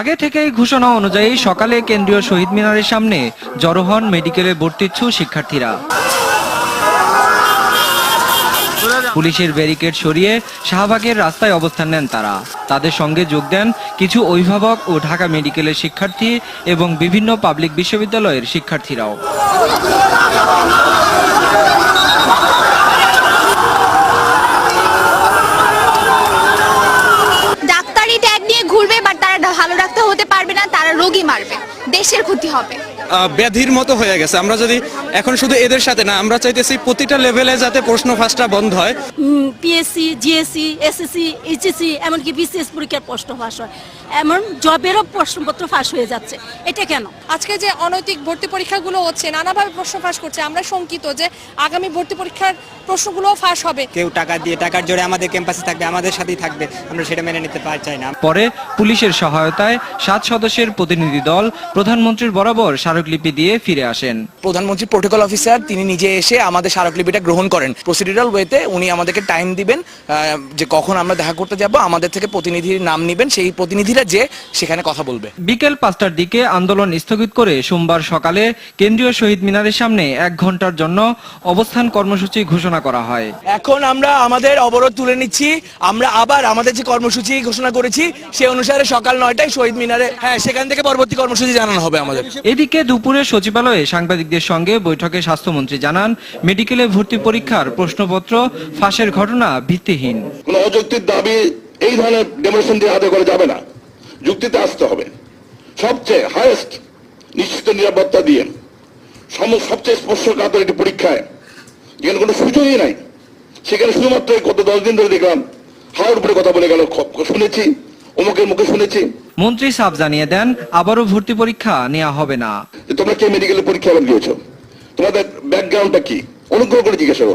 আগে থেকেই ঘোষণা অনুযায়ী সকালে কেন্দ্রীয় শহীদ মিনারের সামনে জড়ো হন মেডিকেলে ভর্তিচ্ছু শিক্ষার্থীরা। পুলিশের ব্যারিকেড সরিয়ে শাহবাগের রাস্তায় অবস্থান নেন তারা। তাদের সঙ্গে যোগ দেন কিছু অভিভাবক ও ঢাকা মেডিকেলের শিক্ষার্থী এবং বিভিন্ন পাবলিক বিশ্ববিদ্যালয়ের শিক্ষার্থীরাও। তারা রোগী মারবে দেশের ক্ষতি হবে। ব্যাধির মতো হয়ে গেছে। আমরা যদি এখন শুধু এদের সাথে না আমরা চাইতেছি প্রতিটা লেভেলে যাতে প্রশ্ন ফাঁসটা বন্ধ হয়। পিএসসি জিএসসি এসএসসি এইচএসসি এমনকি বিসিএস পরীক্ষার প্রশ্ন ফাঁস হয়। এমন জবেরও প্রশ্নপত্র ফাঁস হয়ে যাচ্ছে। এটা কেন? আজকে যে অনৈতিক ভর্তি পরীক্ষাগুলো হচ্ছে নানাভাবে প্রশ্ন ফাঁস করছে আমরা শঙ্কিত যে আগামী ভর্তি পরীক্ষার প্রশ্নগুলো ফাঁস হবে। কেউ টাকা দিয়ে টাকার জোরে আমাদের ক্যাম্পাসে থাকবে আমাদের সাথেই থাকবে আমরা সেটা মেনে নিতে পার চাই না। পরে পুলিশের সহায়তায় সাত সদস্যের প্রতিনিধি দল প্রধানমন্ত্রীর বরাবর স্মারকলিপি দিয়ে ফিরে আসেন। প্রধানমন্ত্রী প্রোটোকল অফিসার তিনি নিজে এসে আমাদের স্মারকলিপিটা গ্রহণ করেন। প্রসিডিউরাল ওয়েতে উনি আমাদেরকে টাইম দিবেন যে কখন আমরা দেখা করতে যাব আমাদের থেকে প্রতিনিধির নাম নেবেন সেই প্রতিনিধিরা যে সেখানে কথা বলবে। বিকেল পাঁচটার দিকে আন্দোলন স্থগিত করে সোমবার সকালে কেন্দ্রীয় শহীদ মিনারের সামনে এক ঘণ্টার জন্য অবস্থান কর্মসূচি ঘোষণা করা হয়। এখন আমরা আমাদের অবরোধ তুলে নিচ্ছি আমরা আবার আমাদের যে কর্মসূচি ঘোষণা করেছি সে অনুসারে সকাল নয়টায় শহীদ মিনারে হ্যাঁ সেখান থেকে পরবর্তী কর্মসূচি জানানো হবে আমাদের। এদিকে দুপুরে সচিবালয়ে সাংবাদিকদের সঙ্গে বৈঠকে স্বাস্থ্যমন্ত্রী জানান, মেডিকেলে ভর্তি পরীক্ষার প্রশ্নপত্র, ফাঁসের ঘটনা ভিত্তিহীন। কোনো অযৌক্তিক দাবি এই ধরনের ডেমোনেশন দিয়ে আদায় করা যাবে না। যুক্তিতে আসতে হবে। সবচেয়ে হায়েস্ট নিশ্চিত নিরাপত্তা দিয়ে সবচেয়ে স্পর্শকাতর একটি পরীক্ষায় যেখানে কোনো সুযোগই নাই, সেখানে শুধুমাত্র গত দশ দিন ধরে দেখলাম হাওয়ার উপরে কথা বলে গেল শুনেছি, অমুকের মুখে শুনেছি মন্ত্রী সাফ জানিয়ে দেন, আবারও ভর্তি পরীক্ষা নেওয়া হবে না। তোমরা কে মেডিকেলের পরীক্ষা আবার দিয়েছ? তোমাদের ব্যাকগ্রাউন্ডটা কি? অনুগ্রহ করে জিজ্ঞাসা